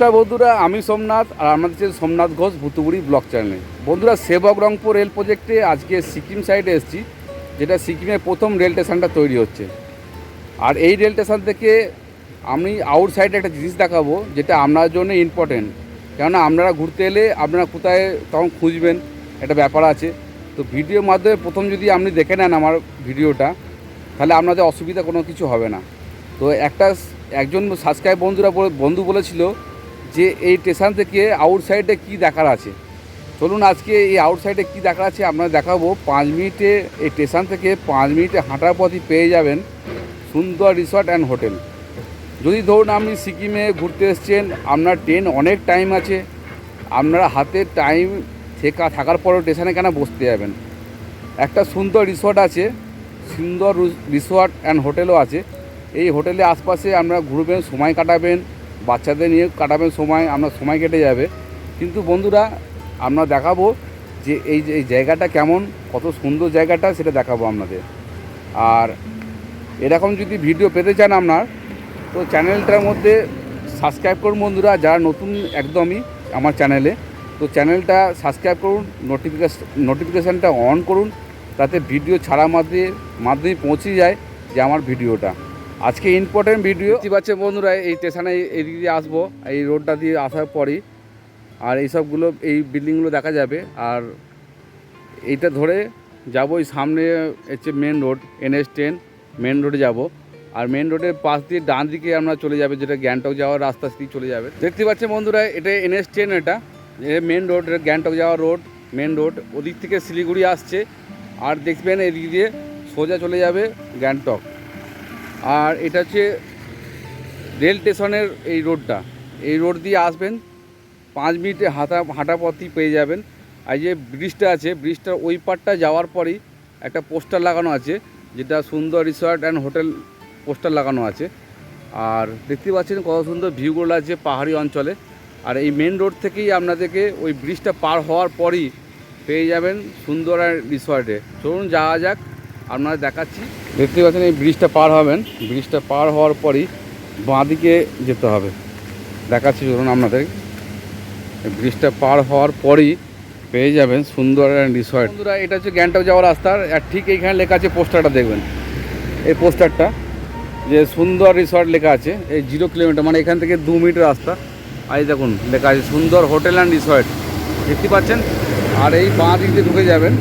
নমস্কার বন্ধুরা, আমি সোমনাথ আর আমাদের হচ্ছে সোমনাথ ঘোষ ভুতুবুড়ি ব্লক চ্যানেলে। বন্ধুরা, সেবক রংপুর রেল প্রজেক্টে আজকে সিকিম সাইডে এসেছি, যেটা সিকিমের প্রথম রেল স্টেশনটা তৈরি হচ্ছে। আর এই রেল স্টেশন থেকে আমি আউটসাইডে একটা জিনিস দেখাবো, যেটা আপনার জন্য ইম্পর্টেন্ট কেননা আপনারা ঘুরতে এলে আপনারা কোথায় তখন খুঁজবেন, একটা ব্যাপার আছে। তো ভিডিওর মাধ্যমে প্রথম যদি আপনি দেখে নেন আমার ভিডিওটা, তাহলে আপনাদের অসুবিধা কোনো কিছু হবে না। তো একটা একজন সাবস্ক্রাইব বন্ধুরা বন্ধু বলেছিল যে এই স্টেশন থেকে আউটসাইডে কি দেখার আছে? চলুন আজকে এই আউটসাইডে কি দেখার আছে আপনারা দেখাবো। পাঁচ মিনিটে এই স্টেশন থেকে পাঁচ মিনিটে হাঁটার পথই পেয়ে যাবেন সুন্দর রিসর্ট অ্যান্ড হোটেল যদি ধরুন আপনি সিকিমে ঘুরতে এসছেন, আপনার ট্রেন অনেক টাইম আছে, আপনারা হাতে টাইম থেকা, থাকার পরও স্টেশনে কেন বসতে যাবেন? একটা সুন্দর রিসর্ট আছে, সুন্দর রিসর্ট অ্যান্ড হোটেলও আছে। এই হোটেলে আশপাশে আপনারা ঘুরবেন, সময় কাটাবেন বাচ্চাদের নিয়ে কাটাবেন সময় আপনার সময় কেটে যাবে। কিন্তু বন্ধুরা, আমরা দেখাবো যে এই যে, এই জায়গাটা কেমন, কত সুন্দর জায়গাটা, সেটা দেখাবো আপনাদের। আর এরকম যদি ভিডিও পেতে চান আপনার, তো চ্যানেলটার মধ্যে সাবস্ক্রাইব করুন বন্ধুরা, যারা নতুন একদমই আমার চ্যানেলে, তো চ্যানেলটা সাবস্ক্রাইব করুন নোটিফিকেশন নোটিফিকেশানটা অন করুন, তাতে ভিডিও ছাড়া মাধ্যমে মাধ্যমে পৌঁছে যায় যে আমার ভিডিওটা। আজকে ইম্পর্টেন্ট ভিডিও দেখতে পাচ্ছে বন্ধুরা, এই স্টেশনে এই দিক দিয়ে আসব, এই রোডটা দিয়ে আসার পরই। আর এইসবগুলো, এই বিল্ডিংগুলো দেখা যাবে। আর এইটা ধরে যাব ওই সামনে হচ্ছে main road NS ten main রোডে যাব। আর মেন রোডের পাশ দিয়ে ডান দিকে আমরা চলে যাবে, যেটা গ্যাংটক যাওয়ার রাস্তা দিয়ে চলে যাবে। দেখতে পাচ্ছেন বন্ধুরা, এটা এনএস টেন এটা। মেন রোড গ্যাংটক যাওয়ার রোড মেন রোড ওদিক থেকে শিলিগুড়ি আসছে। আর দেখবেন এদিক দিয়ে সোজা চলে যাবে গ্যাংটক। আর এটা হচ্ছে রেল স্টেশনের এই রোডটা। এই রোড দিয়ে আসবেন, পাঁচ মিনিটে হাঁটা হাঁটা পথই পেয়ে যাবেন। আর যে ব্রিজটা আছে, ব্রিজটার ওই পারটা যাওয়ার পরেই একটা পোস্টার লাগানো আছে, যেটা সুন্দর রিসর্ট অ্যান্ড হোটেল পোস্টার লাগানো আছে। আর দেখতে পাচ্ছেন কত সুন্দর ভিউগুলো আছে পাহাড়ি অঞ্চলে। আর এই মেন রোড থেকেই আপনাদেরকে ওই ব্রিজটা পার হওয়ার পরই পেয়ে যাবেন সুন্দর রিসর্টে। চলুন যাওয়া যাক। আপনারা দেখাচ্ছি। দেখতে পাচ্ছেন, এই ব্রিজটা পার হবেন। ব্রিজটা পার হওয়ার পরই বাঁ দিকে যেতে হবে। দেখাচ্ছি ধরুন আপনাদের। ব্রিজটা পার হওয়ার পরই পেয়ে যাবেন সুন্দর রিসর্ট বন্ধুরা, এটা হচ্ছে গ্যাংটক যাওয়ার রাস্তা। আর ঠিক এইখানে লেখা আছে পোস্টারটা দেখবেন। এই পোস্টারটা যে সুন্দর রিসর্ট লেখা আছে, এই জিরো কিলোমিটার মানে এখান থেকে দু মিনিট রাস্তা। এই দেখুন, লেখা আছে সুন্দর হোটেল অ্যান্ড রিসর্ট দেখতে পাচ্ছেন? আর এই বাঁ দিক দিয়ে ঢুকে যাবেন।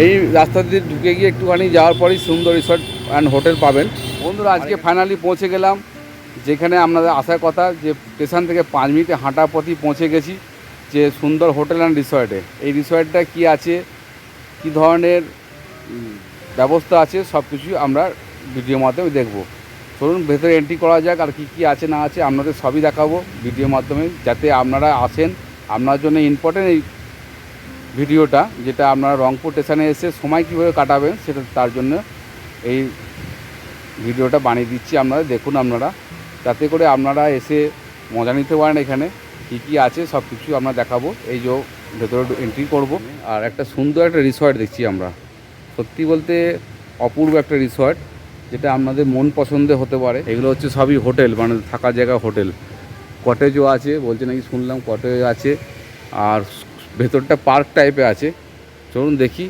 এই রাস্তা দিয়ে ঢুকে গিয়ে একটুখানি যাওয়ার পরেই সুন্দর রিসর্ট অ্যান্ড হোটেল পাবেন। বন্ধুরা, আজকে ফাইনালি পৌঁছে গেলাম। যেখানে আপনাদের আসার কথা যে স্টেশন থেকে পাঁচ মিনিটে হাঁটা পথই পৌঁছে গেছি যে সুন্দর হোটেল অ্যান্ড রিসর্টে এই রিসর্টটা কি আছে, কি ধরনের ব্যবস্থা আছে সব কিছুই আমরা ভিডিও মাধ্যমে দেখব। চলুন, ভেতরে এন্ট্রি করা যাক আর কি কি আছে, না আছে, আপনাদের সবই দেখাবো ভিডিও মাধ্যমে। যাতে আপনারা আসেন, আপনার জন্য ইম্পর্টেন্ট এই ভিডিওটা, যেটা আপনারা রংপুর স্টেশনে এসে সময় কীভাবে কাটাবেন সেটা তার জন্য এই ভিডিওটা বানিয়ে দিচ্ছি আপনারা, দেখুন আপনারা। যাতে করে আপনারা এসে মজা নিতে পারেন এখানে, কী কী আছে সব কিছু আমরা দেখাবো। এই যে ভেতরে এন্ট্রি করব। আর একটা সুন্দর একটা রিসর্ট দেখছি আমরা। সত্যি বলতে অপূর্ব একটা রিসর্ট যেটা আপনাদের মন পছন্দের হতে পারে। এগুলো হচ্ছে সবই হোটেল মানে থাকার জায়গা হোটেল। কটেজও আছে, বলছে নাকি শুনলাম কটেজ আছে। আর ভেতরটা পার্ক টাইপে আছে। চলুন দেখি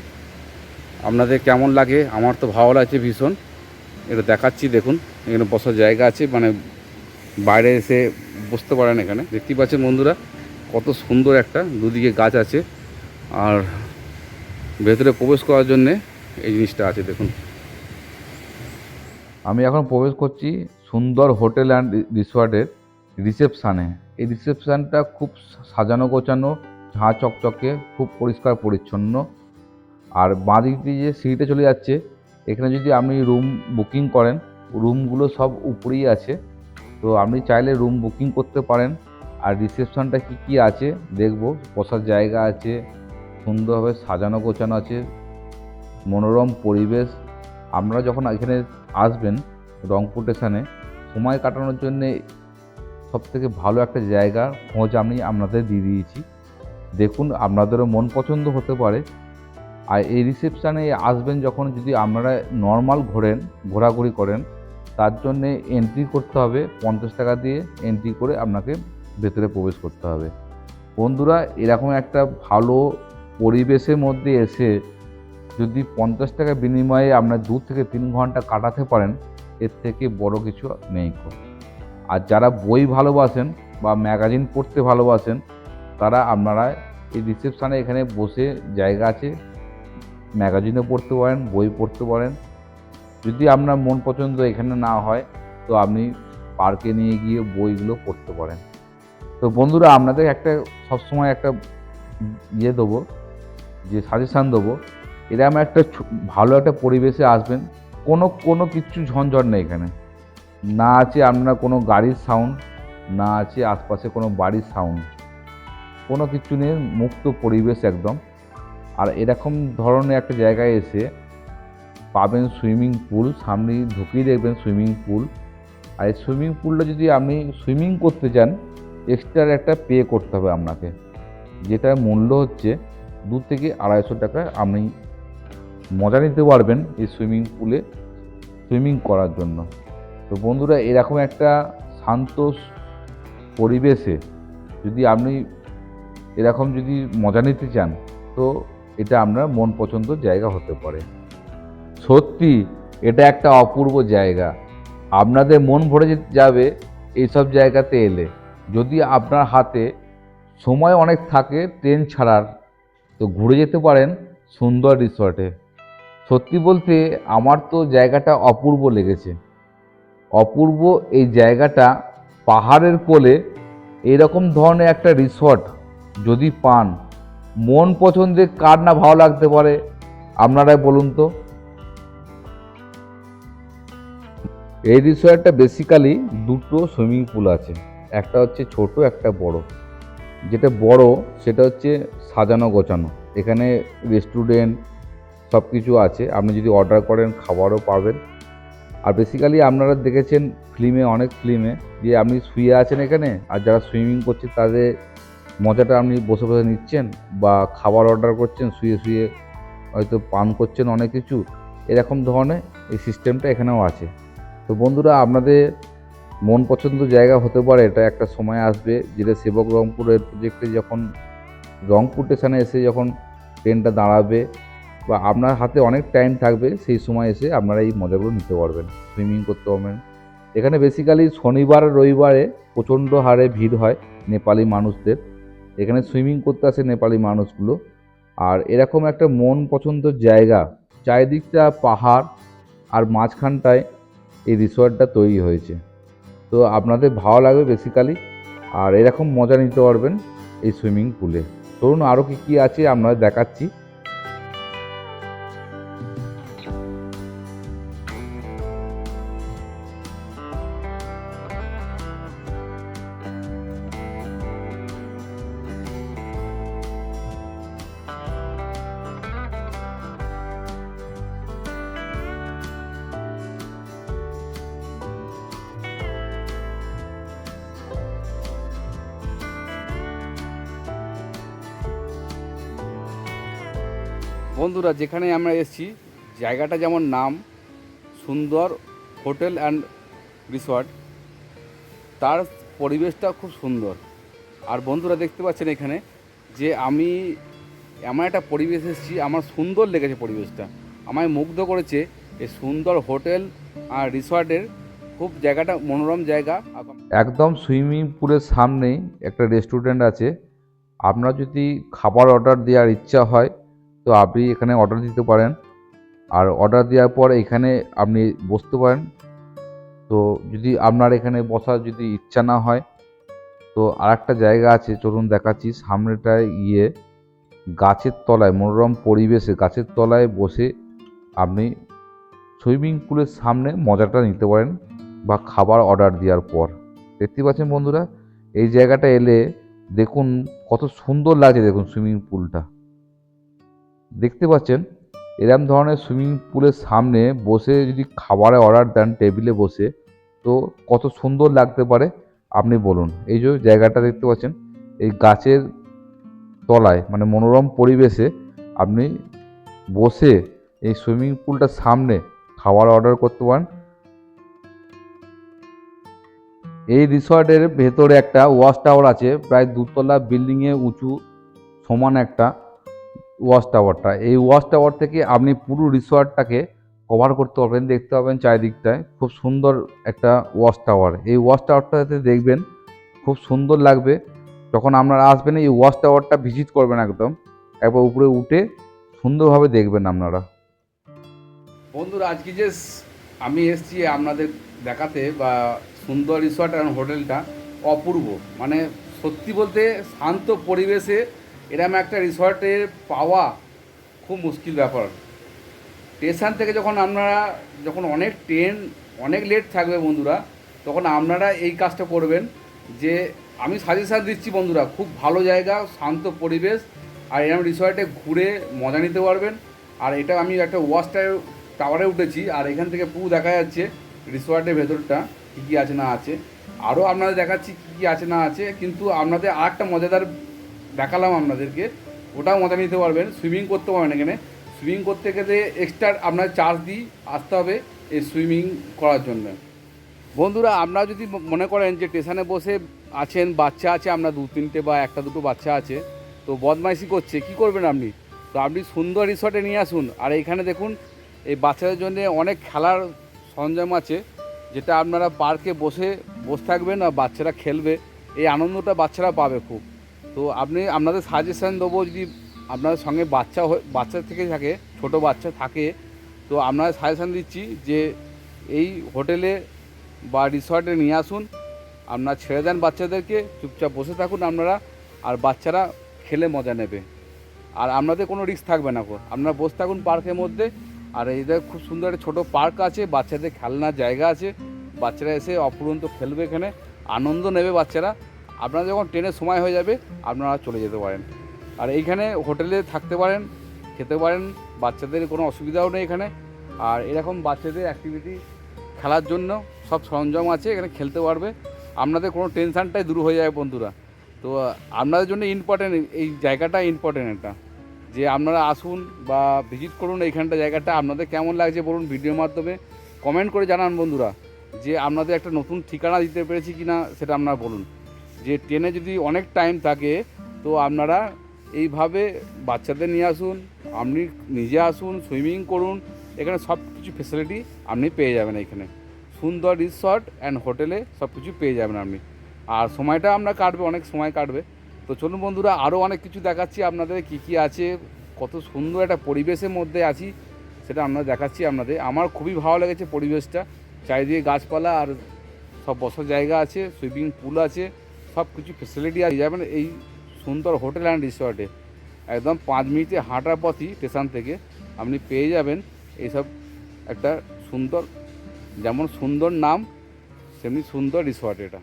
আপনাদের কেমন লাগে। আমার তো ভালো লাগছে ভীষণ। এটা দেখাচ্ছি, দেখুন। এখানে বসার জায়গা আছে মানে বাইরে এসে বসতে পারেন এখানে। দেখতে পাচ্ছেন বন্ধুরা, কত সুন্দর একটা দুদিকে গাছ আছে। আর ভেতরে প্রবেশ করার জন্যে এই জিনিসটা আছে, দেখুন। আমি এখন প্রবেশ করছি সুন্দর হোটেল অ্যান্ড রিসোর্টের রিসেপশানে। এই রিসেপশানটা খুব সাজানো গোছানো ঝাঁ চকচকে, খুব পরিষ্কার, পরিচ্ছন্ন। আর বাঁ দিক দিয়ে যে সিঁড়িতে চলে যাচ্ছে, এখানে যদি আপনি রুম বুকিং করেন, রুমগুলো সব উপরেই আছে। তো আপনি চাইলে রুম বুকিং করতে পারেন। আর রিসেপশনটা কি কি আছে, দেখব। বসার জায়গা আছে, সুন্দরভাবে সাজানো, গোছানো আছে, মনোরম পরিবেশ। আপনারা যখন এখানে আসবেন রংপুর স্টেশনে, সময় কাটানোর জন্যে সব থেকে ভালো একটা জায়গা, খোঁজ আমি আপনাদের দিয়ে দিয়েছি। দেখুন, আপনাদেরও মন পছন্দ হতে পারে। আর এই রিসেপশানে আসবেন যখন যদি আপনারা নর্মাল ঘোরেন, ঘোরাঘুরি করেন, তার জন্যে এন্ট্রি করতে হবে, পঞ্চাশ টাকা দিয়ে এন্ট্রি করে আপনাকে ভেতরে প্রবেশ করতে হবে। বন্ধুরা, এরকম একটা ভালো পরিবেশের মধ্যে এসে যদি পঞ্চাশ টাকা বিনিময়ে আপনার দু থেকে তিন ঘণ্টা কাটাতে পারেন, এর থেকে বড় কিছু নেই আর যারা বই ভালোবাসেন বা ম্যাগাজিন পড়তে ভালোবাসেন তারা আপনারা এই রিসেপশানে এখানে বসে জায়গা আছে ম্যাগাজিনও পড়তে পারেন, বই পড়তে পারেন। যদি আপনার মন পছন্দ এখানে না হয়, তো আপনি পার্কে নিয়ে গিয়ে বইগুলো পড়তে পারেন। তো বন্ধুরা, আপনাদের একটা সবসময় একটা ইয়ে দেবো, যে সাজেশান দেবো, এরকম একটা ভালো একটা পরিবেশে আসবেন। কোনো কোনো কিচ্ছু ঝঞ্ঝট নেই এখানে। না আছে আপনার কোনো গাড়ির সাউন্ড না আছে আশপাশে কোনো বাড়ির সাউন্ড কোনো কিছু নেই মুক্ত পরিবেশ একদম। আর এরকম ধরনের একটা জায়গায় এসে পাবেন সুইমিং পুল, সামনে ঢুকিয়ে দেখবেন সুইমিং পুল। আর এই সুইমিং পুলটা যদি আপনি সুইমিং করতে চান এক্সট্রা একটা পে করতে হবে আপনাকে। যেটার মূল্য হচ্ছে দু থেকে আড়াইশো টাকা। আপনি মজা নিতে পারবেন এই সুইমিং পুলে সুইমিং করার জন্য। তো বন্ধুরা, এরকম একটা শান্ত পরিবেশে যদি আপনি এরকম যদি মজা নিতে চান, তো এটা আপনার মন পছন্দ জায়গা হতে পারে। সত্যি, এটা একটা অপূর্ব জায়গা। আপনাদের মন ভরে যাবে, এইসব জায়গাতে এলে। যদি আপনার হাতে সময় অনেক থাকে, ট্রেন ছাড়ার, তো ঘুরে যেতে পারেন সুন্দর রিসর্টে। সত্যি বলতে, আমার তো জায়গাটা অপূর্ব লেগেছে। অপূর্ব এই জায়গাটা পাহাড়ের কোলে, এরকম ধরনের একটা রিসর্ট যদি পান, মন পছন্দের কার না ভালো লাগতে পারে? আপনারাই বলুন তো। এই রিসর্টটা বেসিক্যালি দুটো সুইমিং পুল আছে। একটা হচ্ছে ছোট, একটা বড়। যেটা বড়, সেটা হচ্ছে সাজানো গোছানো। এখানে রেস্টুরেন্ট সব কিছু আছে। আপনি যদি অর্ডার করেন, খাবারও পাবেন। আর বেসিক্যালি আপনারা দেখেছেন ফিল্মে অনেক ফিল্মে যে আপনি শুয়ে আছেন এখানে, আর যারা সুইমিং করছে, তাদের মজাটা আপনি বসে বসে নিচ্ছেন বা খাবার অর্ডার করছেন, শুয়ে শুয়ে হয়তো পান করছেন অনেক কিছু, এরকম ধরনের এই সিস্টেমটা এখানেও আছে। তো বন্ধুরা, আপনাদের মন পছন্দ জায়গা হতে পারে, এটা একটা সময় আসবে, যেটা সেবক রংপুরের প্রজেক্টে যখন রংপুর স্টেশনে এসে যখন ট্রেনটা দাঁড়াবে বা আপনার হাতে অনেক টাইম থাকবে, সেই সময় এসে আপনারা এই মজাগুলো নিতে পারবেন। সুইমিং করতে পারবেন। এখানে বেসিক্যালি শনিবার রবিবারে প্রচণ্ড হারে ভিড় হয়, নেপালি মানুষদের। এখানে সুইমিং করতে আসে নেপালি মানুষগুলো। আর এরকম একটা মন পছন্দ জায়গা, চারিদিকটা পাহাড় আর মাঝখানটায় এই রিসর্টটা তৈরি হয়েছে। তো আপনাদের ভালো লাগবে বেসিক্যালি আর এরকম মজা নিতে পারবেন এই সুইমিং পুলে। ধরুন আরও কী কী আছে আপনারা দেখাচ্ছি। বন্ধুরা, যেখানে আমরা এসেছি, জায়গাটা যেমন নাম, সুন্দর হোটেল অ্যান্ড রিসর্ট, তার পরিবেশটা খুব সুন্দর। আর বন্ধুরা দেখতে পাচ্ছেন এখানে যে আমি এমন একটা পরিবেশ এসেছি, আমার সুন্দর লেগেছে পরিবেশটা। আমায় মুগ্ধ করেছে এই সুন্দর হোটেল আর রিসর্টের খুব জায়গাটা মনোরম জায়গা। একদম সুইমিং পুলের সামনেই একটা রেস্টুরেন্ট আছে। আপনার যদি খাবার অর্ডার দেওয়ার ইচ্ছা হয় তো আপনি এখানে অর্ডার দিতে পারেন। আর অর্ডার দেওয়ার পর এখানে আপনি বসতে পারেন। তো যদি আপনার এখানে বসার যদি ইচ্ছা না হয়, তো আর একটা জায়গা আছে, চলুন দেখাচ্ছি। সামনেটায় গিয়ে গাছের তলায়, মনোরম পরিবেশে গাছের তলায় বসে আপনি সুইমিং পুলের সামনে মজাটা নিতে পারেন বা খাবার অর্ডার দেওয়ার পর। দেখতে পাচ্ছেন বন্ধুরা, এই জায়গাটা এলে দেখুন কত সুন্দর লাগছে দেখুন সুইমিং পুলটা। দেখতে পাচ্ছেন, এরম ধরনের সুইমিং পুলের সামনে বসে যদি খাবারের অর্ডার দেন, টেবিলে বসে, তো কত সুন্দর লাগতে পারে। আপনি বলুন, এই যে জায়গাটা দেখতে পাচ্ছেন, এই গাছের তলায় মানে মনোরম পরিবেশে আপনি বসে এই সুইমিং পুলটার সামনে খাবার অর্ডার করতে পারেন। এই রিসর্টের ভেতরে একটা ওয়াশ টাওয়ার আছে, প্রায় দুতলা বিল্ডিংয়ে উঁচু, সমান একটা। ওয়াচ টাওয়ারটা এই ওয়াচ টাওয়ার থেকে আপনি পুরো রিসর্টটাকে কভার করতে পারবেন, দেখতে পাবেন চারিদিকটায়। খুব সুন্দর একটা ওয়াচ টাওয়ার এই ওয়াচ টাওয়ারটাতে দেখবেন, খুব সুন্দর লাগবে। যখন আপনারা আসবেন, এই ওয়াচ টাওয়ারটা ভিজিট করবেন একদম। একবার উপরে উঠে সুন্দরভাবে দেখবেন আপনারা। বন্ধুরা, আজকে যে আমি এসেছি আপনাদের দেখাতে বা সুন্দর রিসর্ট অ্যান্ড হোটেলটা অপূর্ব। মানে সত্যি বলতে শান্ত পরিবেশে এরকম একটা রিসর্টে পাওয়া খুব মুশকিল ব্যাপার। স্টেশন থেকে যখন আপনারা, যখন অনেক ট্রেন অনেক লেট থাকবে বন্ধুরা, তখন আপনারা এই কাজটা করবেন যে, আমি সাজেশান দিচ্ছি বন্ধুরা, খুব ভালো জায়গা, শান্ত পরিবেশ, আর এরকম রিসর্টে ঘুরে মজা নিতে পারবেন। আর এটা আমি একটা ওয়াচ টাওয়ারে উঠেছি, আর এখান থেকে পুরো দেখা যাচ্ছে রিসর্টের ভেতরটা, কী কী আছে না আছে। আরও আপনাদের দেখাচ্ছি কী কী আছে না আছে, কিন্তু আপনাদের আর একটা মজাদার দেখালাম আপনাদেরকে। ওটাও মজা নিতে পারবেন, সুইমিং করতে পারবেন এখানে। সুইমিং করতে গেলে এক্সট্রা আপনার চার্জ দিয়ে আসতে হবে এই সুইমিং করার জন্য। বন্ধুরা, আপনারা যদি মনে করেন যে স্টেশনে বসে আছেন, বাচ্চা আছে আপনার দু তিনটে বা একটা দুটো বাচ্চা আছে, তো বদমাইশি করছে, কি করবেন আপনি? তো আপনি সুন্দর রিসর্টে নিয়ে আসুন। আর এইখানে দেখুন, এই বাচ্চাদের জন্য অনেক খেলার সরঞ্জাম আছে, যেটা আপনারা পার্কে বসে বসে থাকবেন আর বাচ্চারা খেলবে। এই আনন্দটা বাচ্চারা পাবে খুব। তো আপনি, আপনাদের সাজেশান দেবো যদি আপনাদের সঙ্গে বাচ্চা বাচ্চা থেকে থাকে, ছোট বাচ্চা থাকে, তো আপনাদের সাজেশান দিচ্ছি যে এই হোটেলে বা রিসর্টে নিয়ে আসুন, আপনারা ছেড়ে দেন বাচ্চাদেরকে, চুপচাপ বসে থাকুন আপনারা, আর বাচ্চারা খেলে মজা নেবে। আর আপনাদের কোনো রিস্ক থাকবে না গো। আপনারা বসে থাকুন পার্কের মধ্যে, আর এইদের খুব সুন্দর একটা ছোটো পার্ক আছে, বাচ্চাদের খেলনার জায়গা আছে, বাচ্চারা এসে অপুরন্ত খেলবে এখানে, আনন্দ নেবে বাচ্চারা। আপনারা যখন ট্রেনের সময় হয়ে যাবে, আপনারা চলে যেতে পারেন। আর এইখানে হোটেলে থাকতে পারেন, খেতে পারেন, বাচ্চাদের কোনো অসুবিধাও নেই এখানে। আর এরকম বাচ্চাদের অ্যাক্টিভিটি খেলার জন্য সব সরঞ্জাম আছে, এখানে খেলতে পারবে। আপনাদের কোনো টেনশানটাই দূর হয়ে যাবে বন্ধুরা। তো, আপনাদের জন্য ইম্পর্টেন্ট এই জায়গাটা ইম্পর্টেন্ট এটা। যে আপনারা আসুন বা ভিজিট করুন এইখানটা জায়গাটা। আপনাদের কেমন লাগছে বলুন ভিডিওর মাধ্যমে কমেন্ট করে জানান বন্ধুরা। যে আপনাদের একটা নতুন ঠিকানা দিতে পেরেছি কি না সেটা আপনারা বলুন। যে ট্রেনে যদি অনেক টাইম থাকে, তো আপনারা এইভাবে বাচ্চাদের নিয়ে আসুন, আপনি নিজে আসুন সুইমিং করুন, এখানে সব কিছু ফেসিলিটি আপনি পেয়ে যাবেন এখানে। সুন্দর রিসর্ট অ্যান্ড হোটেলে সব কিছু পেয়ে যাবেন আপনি। আর সময়টা আমরা কাটবে, অনেক সময় কাটবে। তো চলুন বন্ধুরা আরও অনেক কিছু দেখাচ্ছি আপনাদের, কী কী আছে, কত সুন্দর একটা পরিবেশের মধ্যে আছি, সেটা আমরা দেখাচ্ছি আপনাদের। আমার খুবই ভালো লেগেছে পরিবেশটা। চারিদিকে গাছপালা আর সব বসার জায়গা আছে সুইমিং পুল আছে। সব কিছু ফেসিলিটি আছে যাবেন এই সুন্দর হোটেল অ্যান্ড রিসর্টে একদম পাঁচ মিনিটে হাঁটার পথই স্টেশন থেকে। আপনি পেয়ে যাবেন এইসব একটা সুন্দর, যেমন সুন্দর নাম সেমনি সুন্দর রিসর্ট এটা।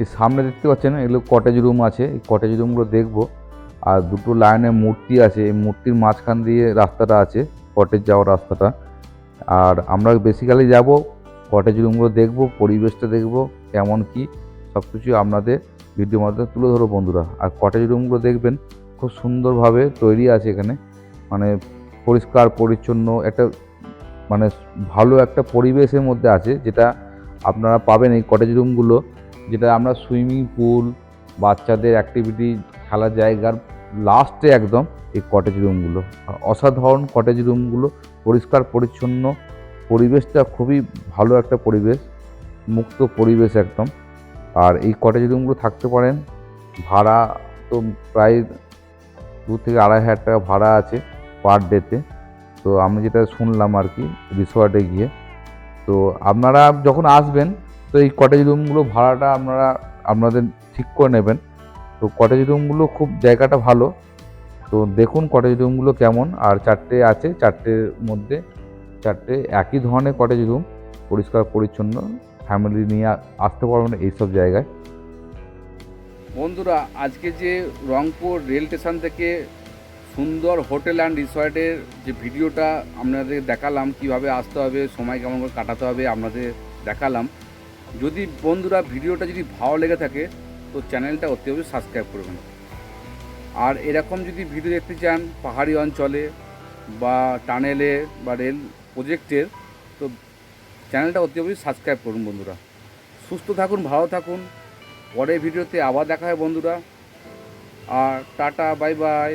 এই সামনে দেখতে পাচ্ছেন, এগুলো কটেজ রুম আছে। এই কটেজ রুমগুলো দেখব। আর দুটো লাইনের মূর্তি আছে। এই মূর্তির মাঝখান দিয়ে রাস্তাটা আছে কটেজ যাওয়ার রাস্তাটা। আর আমরা বেসিক্যালি যাব কটেজ রুমগুলো দেখব, পরিবেশটা দেখব, কেমন কি সব কিছু আপনাদের ভিডিওর মাধ্যমে তুলে ধরো বন্ধুরা। আর কটেজ রুমগুলো দেখবেন, খুব সুন্দরভাবে তৈরি আছে এখানে। মানে পরিষ্কার, পরিচ্ছন্ন, একটা মানে ভালো একটা পরিবেশের মধ্যে আছে, যেটা আপনারা পাবেন এই কটেজ রুমগুলো যেটা আমরা সুইমিং পুল, বাচ্চাদের অ্যাক্টিভিটি খেলার জায়গার লাস্টে একদম এই কটেজ রুমগুলো অসাধারণ কটেজ রুমগুলো পরিষ্কার, পরিচ্ছন্ন, পরিবেশটা খুবই ভালো একটা পরিবেশ, মুক্ত পরিবেশ একদম। আর এই কটেজ রুমগুলো থাকতে পারেন, ভাড়া তো প্রায় দু থেকে আড়াই হাজার টাকা ভাড়া আছে পার ডেতে তো। আমি যেটা শুনলাম আর কি রিসর্টে গিয়ে। তো আপনারা যখন আসবেন তো এই কটেজ রুমগুলো ভাড়াটা আপনারা, আপনাদের ঠিক করে নেবেন। তো কটেজ রুমগুলো খুব জায়গাটা ভালো। তো দেখুন কটেজ রুমগুলো কেমন। আর চারটে আছে, চারটের মধ্যে, চারটে একই ধরনের কটেজ রুম পরিষ্কার, পরিচ্ছন্ন ফ্যামিলি নিয়ে আসতে পারবেন এইসব জায়গায়। বন্ধুরা, আজকে যে রংপুর রেল স্টেশন থেকে সুন্দর হোটেল অ্যান্ড রিসর্টের যে ভিডিওটা আপনাদের দেখালাম, কীভাবে আসতে হবে, সময় কেমন করে কাটাতে হবে, আপনাদের দেখালাম। যদি বন্ধুরা ভিডিওটা যদি ভালো লেগে থাকে, তো চ্যানেলটা অতি অবশ্যই সাবস্ক্রাইব করবেন আর এরকম যদি ভিডিও দেখতে চান পাহাড়ি অঞ্চলে বা টানেলে বা রেল প্রজেক্টের, তো চ্যানেলটা অতি অবশ্যই সাবস্ক্রাইব করুন বন্ধুরা। সুস্থ থাকুন, ভালো থাকুন। পরের ভিডিওতে আবার দেখা হয় বন্ধুরা। আর টাটা, বাই বাই।